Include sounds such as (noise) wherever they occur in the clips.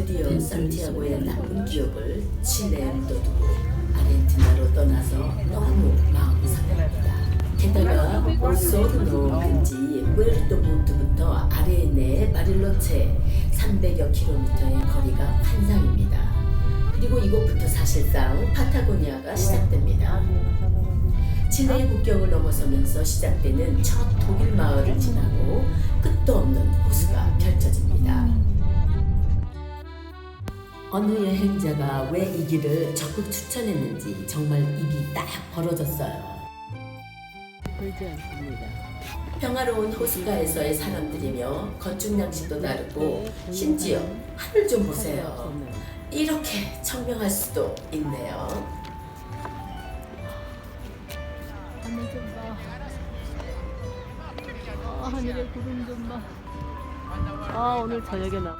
드디어 산티아고의 남은 기억을 칠레에 묻어두고 아르헨티나로 떠나서 너무 마음이 상합니다. 게다가 오소르노 근지 푸에르토 본트부터 아레네 바릴로체 300여 킬로미터의 거리가 환상입니다. 그리고 이곳부터 사실상 파타고니아가 시작됩니다. 칠레의 국경을 넘어서면서 시작되는 첫 독일 마을을 지나고 끝도 없는 호수가 펼쳐집니다. 어느 여행자가 왜 이 길을 적극 추천했는지 정말 입이 딱 벌어졌어요. 보이지 않습니다. 평화로운 호숫가에서의 사람들이며 건축 양식도 다르고 심지어 하늘 좀 보세요. 이렇게 청명할 수도 있네요. 하늘 좀 봐. 아, 하늘에 구름 좀 봐. 아, 오늘 저녁에 나.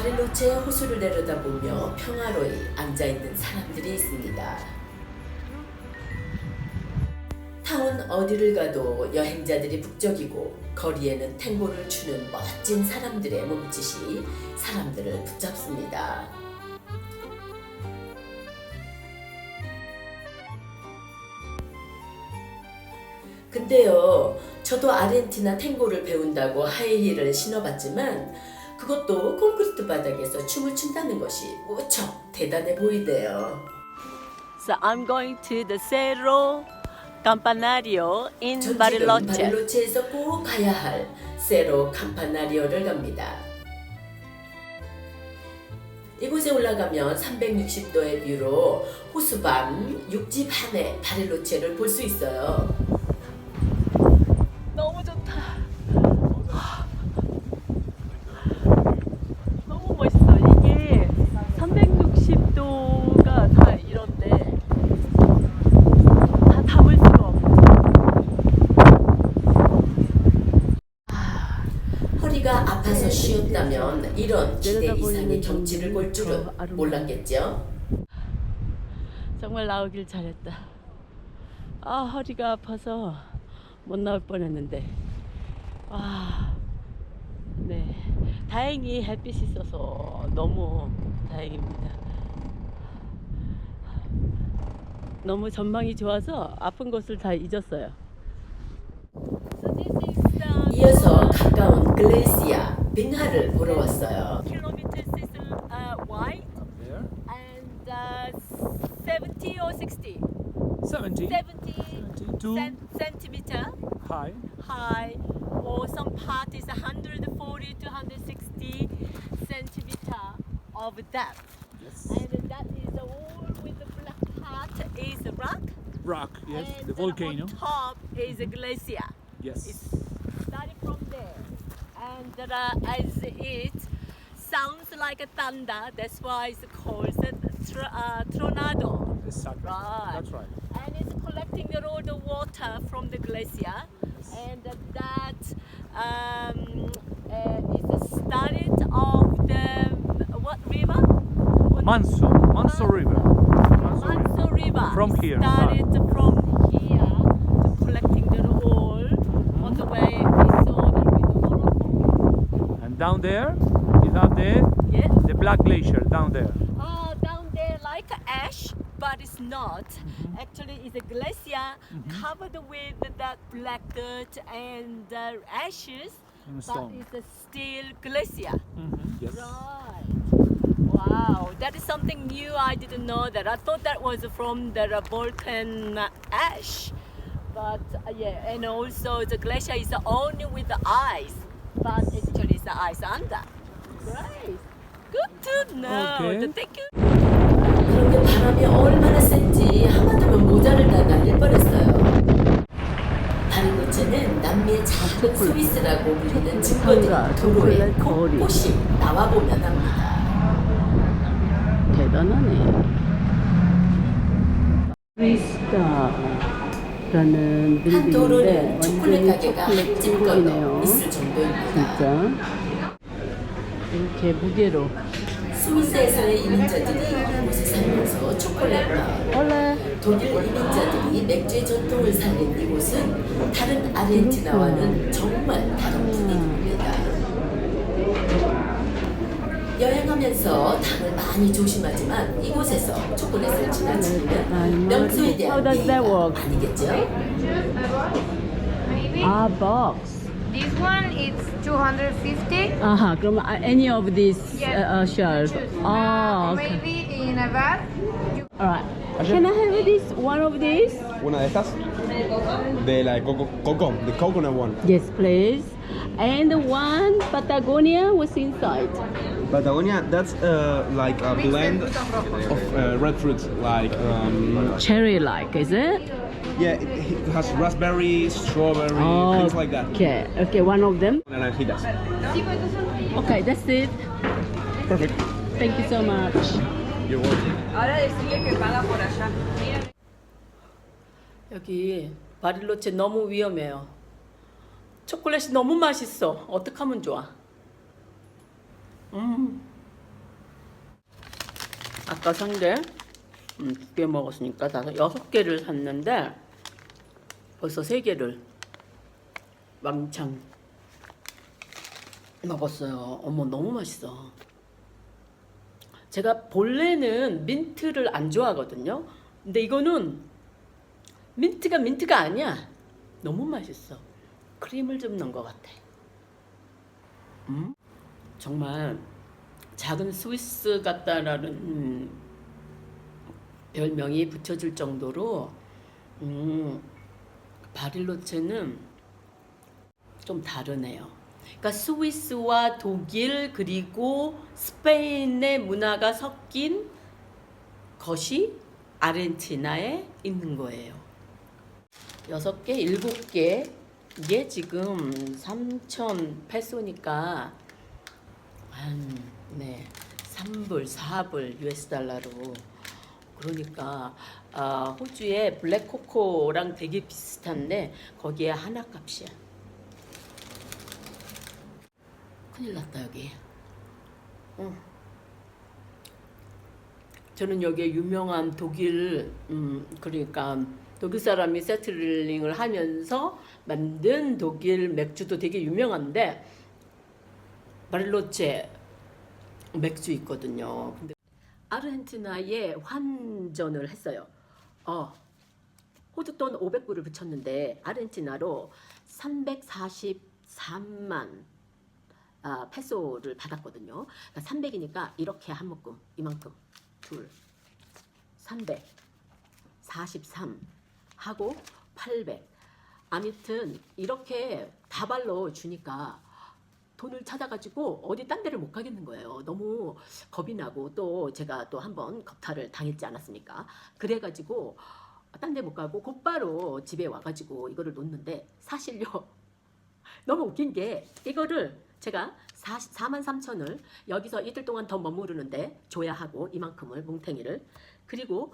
바릴로체 호수를 내려다보며 평화로이 앉아있는 사람들이 있습니다. 타운 어디를 가도 여행자들이 북적이고 거리에는 탱고를 추는 멋진 사람들의 몸짓이 사람들을 붙잡습니다. 근데요, 저도 아르헨티나 탱고를 배운다고 하이힐을 신어봤지만 그것도 콘크리트 바닥에서 춤을 춘다는 것이 무척 대단해 보이대요. So I'm going to the Cerro Campanario in 전 지금 Bariloche. 바릴로체에서 꼭 가야 할 세로 campanario를 갑니다. 이곳에 올라가면 360도의 뷰로 호수밤 육지 반의 바릴로체를 볼 수 있어요. 너무 좋다. 너무 멋있어. 이게 360도가 다 이런데 다 담을 수가 없어. 허리가 아파서 쉬었다면 이런 기대 이상의 경치를 볼저 줄은 몰랐겠죠. 정말 나오길 잘했다. 아 허리가 아파서 못 나올 뻔했는데. 아, 네. 다행히 햇빛이 있어서 너무 다행입니다. 너무 전망이 좋아서 아픈 것을 다 잊었어요. 이어서 가까운 글레이시아 빙하를 보러 왔어요. kilometers is uh, wide There. and uh, 70 or 60? 70. 70 72 cent- centimeter. high. high or some part is 140 to 160 centimeter of depth Yes. and that is all with the black part is rock Rock. Yes. and The then volcano. on top is a glacier Yes. it's starting from there and as it sounds like a thunder that's why it's called a tr- uh, tornado Exactly. Right. That's right. and it's collecting all the water from the glacier and that um, uh, is the start of the what river? What- Manso. Manso River. Manso River. Manso River. From It here, Started from here to collecting the all on the way we saw the river. And down there, is that the Yes. the Black Glacier down there. Uh, down there like ash, but it's not. Actually, it's a glacier covered with that black dirt and uh, ashes, And but it's a still glacier. Mm-hmm. Yes. Right. Wow, that is something new. I didn't know that. I thought that was from the volcan ash, but uh, yeah, and also the glacier is only with the ice, but actually it's the ice under. Great. Good to know. Okay. Thank you. 그런데 바람이 얼마나 센지 하마터면 모자를 다 날릴 뻔했어요. 바리로체는 남미의 작은 스위스라고 불리는 증거들이 도로에 곳곳이 나와보면 합니다. 대단하네. 도로는 빌딩인데 초콜릿 완전히 가게가 초콜릿 한집 건너 천국이네요. 있을 진짜 이렇게 무게로 스위스에서의 이민자들이 이곳에 살면서 초콜릿과 원래 독일 이민자들이 맥주의 전통을 살린 이곳은 다른 아르헨티나와는 정말 다른 분위기입니다. 하면서 당을 많이 조심하지만 이곳에서 초콜릿을 지나치기는 명소에 대한 예의가? 아니겠죠? 아, box. This one is 250. Uh-huh, uh huh. From any of these yeah. uh, uh shells. Oh, ah, uh, okay. Maybe in a bag. All right. Can I have this one of these? Una de estas. De la coco, coco, the coconut one. Yes, please. And one Patagonia was inside. Patagonia, that's uh, like a blend of uh, red fruit, like um, cherry-like, is it? Yeah, it, it has raspberry, strawberry, things like that. Okay, okay, one of them. Naranjitas. Okay, that's it. Perfect. Thank you so much. You're welcome. 여기 바릴로체 너무 위험해요. 초콜릿이 너무 맛있어. 어떡하면 좋아? 음. 아까 산 게, 음, 두 개 먹었으니까 다섯, 여섯 개를 샀는데, 벌써 세 개를 왕창 먹었어요. 어머, 너무 맛있어. 제가 본래는 민트를 안 좋아하거든요. 근데 이거는 민트가 민트가 아니야. 너무 맛있어. 크림을 좀 넣은 것 같아. 음? 정말 작은 스위스 같다라는 음, 별명이 붙여질 정도로 음, 바릴로체는 좀 다르네요. 그러니까 스위스와 독일 그리고 스페인의 문화가 섞인 것이 아르헨티나에 있는 거예요. 여섯 개, 일곱 개 이게 지금 3천 페소니까 한 네, 3불, 4불 US 달러로 그러니까 아, 호주의 블랙코코랑 되게 비슷한데 거기에 하나 값이야. 큰일 났다 여기. 응. 저는 여기에 유명한 독일 음 그러니까 독일 사람이 세틀링을 하면서 만든 독일 맥주도 되게 유명한데 바릴로체 맥주 있거든요. 근데 아르헨티나에 환전을 했어요. 어, 호주 돈 500불을 붙였는데 아르헨티나로 343만 아, 페소를 받았거든요. 그러니까 300이니까 이렇게 한 묶음 이만큼 둘 300, 43 하고 800. 아무튼 이렇게 다발로 주니까 돈을 찾아가지고 어디 딴 데를 못 가겠는 거예요. 너무 겁이 나고 또 제가 또 한번 겁탈을 당했지 않았습니까? 그래가지고 딴 데 못 가고 곧바로 집에 와가지고 이거를 놓는데 사실요 (laughs) 너무 웃긴 게 이거를 제가 4만 3천을 여기서 이틀 동안 더 머무르는데 줘야 하고 이만큼을 뭉탱이를 그리고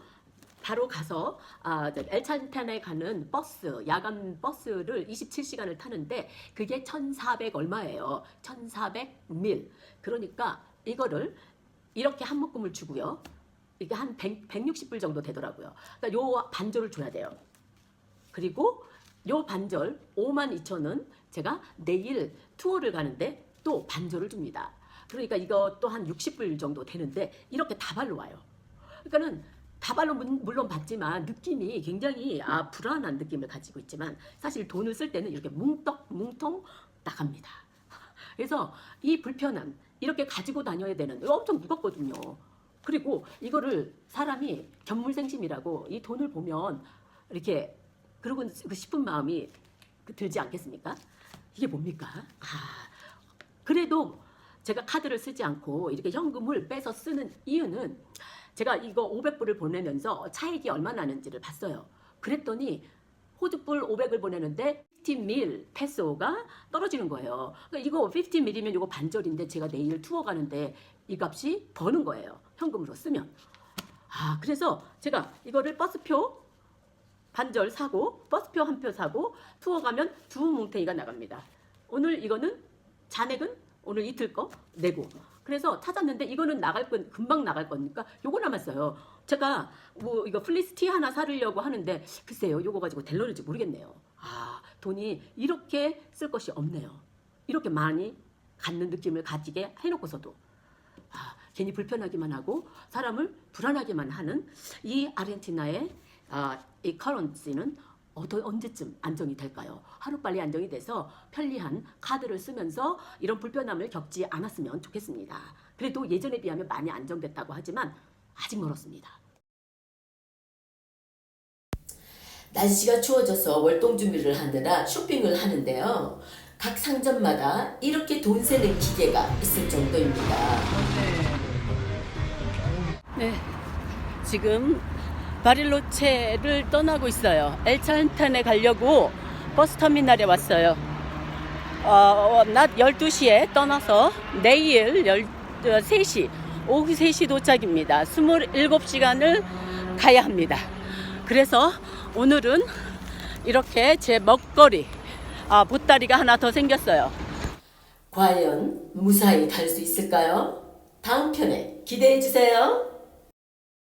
바로 가서 아, 엘찬탄에 가는 버스 야간 버스를 27시간을 타는데 그게 1,400 얼마예요? 1,400밀. 그러니까 이거를 이렇게 한 묶음을 주고요. 이게 한 100, 160불 정도 되더라고요. 그러니까 요 반절을 줘야 돼요. 그리고 요 반절 5만 2천 원 제가 내일 투어를 가는데 또 반절을 줍니다. 그러니까 이거 또 한 60불 정도 되는데 이렇게 다발로 와요. 그러니까는 다발로 문- 물론 받지만 느낌이 굉장히 아 불안한 느낌을 가지고 있지만 사실 돈을 쓸 때는 이렇게 뭉떡 뭉통 나갑니다. 그래서 이 불편함 이렇게 가지고 다녀야 되는 엄청 무겁거든요. 그리고 이거를 사람이 견물생심이라고 이 돈을 보면 이렇게 그러고 그 싶은 마음이 그 들지 않겠습니까? 이게 뭡니까? 아 그래도 제가 카드를 쓰지 않고 이렇게 현금을 빼서 쓰는 이유는 제가 이거 500불을 보내면서 차익이 얼마 나는지를 봤어요. 그랬더니 호주불 500을 보내는데 50밀 페소가 떨어지는 거예요. 그러니까 이거 50밀이면 이거 반절인데 제가 내일 투어 가는데 이 값이 버는 거예요. 현금으로 쓰면. 아, 그래서 제가 이거를 버스표 반절 사고 버스표 한 표 사고 투어 가면 두 뭉탱이가 나갑니다. 오늘 이거는 잔액은 오늘 이틀 거 내고 그래서 찾았는데 이거는 나갈 건 금방 나갈 거니까 요거 남았어요. 제가 뭐 이거 플리스티 하나 사려고 하는데 글쎄요 요거 가지고 될런지 모르겠네요. 아 돈이 이렇게 쓸 것이 없네요. 이렇게 많이 갖는 느낌을 가지게 해놓고서도 아 괜히 불편하기만 하고 사람을 불안하게만 하는 이 아르헨티나의 아, 이 커런시는 언제쯤 안정이 될까요? 하루빨리 안정이 돼서 편리한 카드를 쓰면서 이런 불편함을 겪지 않았으면 좋겠습니다. 그래도 예전에 비하면 많이 안정됐다고 하지만 아직 멀었습니다. 날씨가 추워져서 월동 준비를 하느라 쇼핑을 하는데요. 각 상점마다 이렇게 돈 세는 기계가 있을 정도입니다. 네, 지금 바릴로체를 떠나고 있어요. 엘찬탄에 가려고 버스 터미널에 왔어요. 어, 낮 12시에 떠나서 내일 13시, 오후 3시 도착입니다. 27시간을 가야 합니다. 그래서 오늘은 이렇게 제 먹거리, 아, 보따리가 하나 더 생겼어요. 과연 무사히 갈 수 있을까요? 다음 편에 기대해 주세요.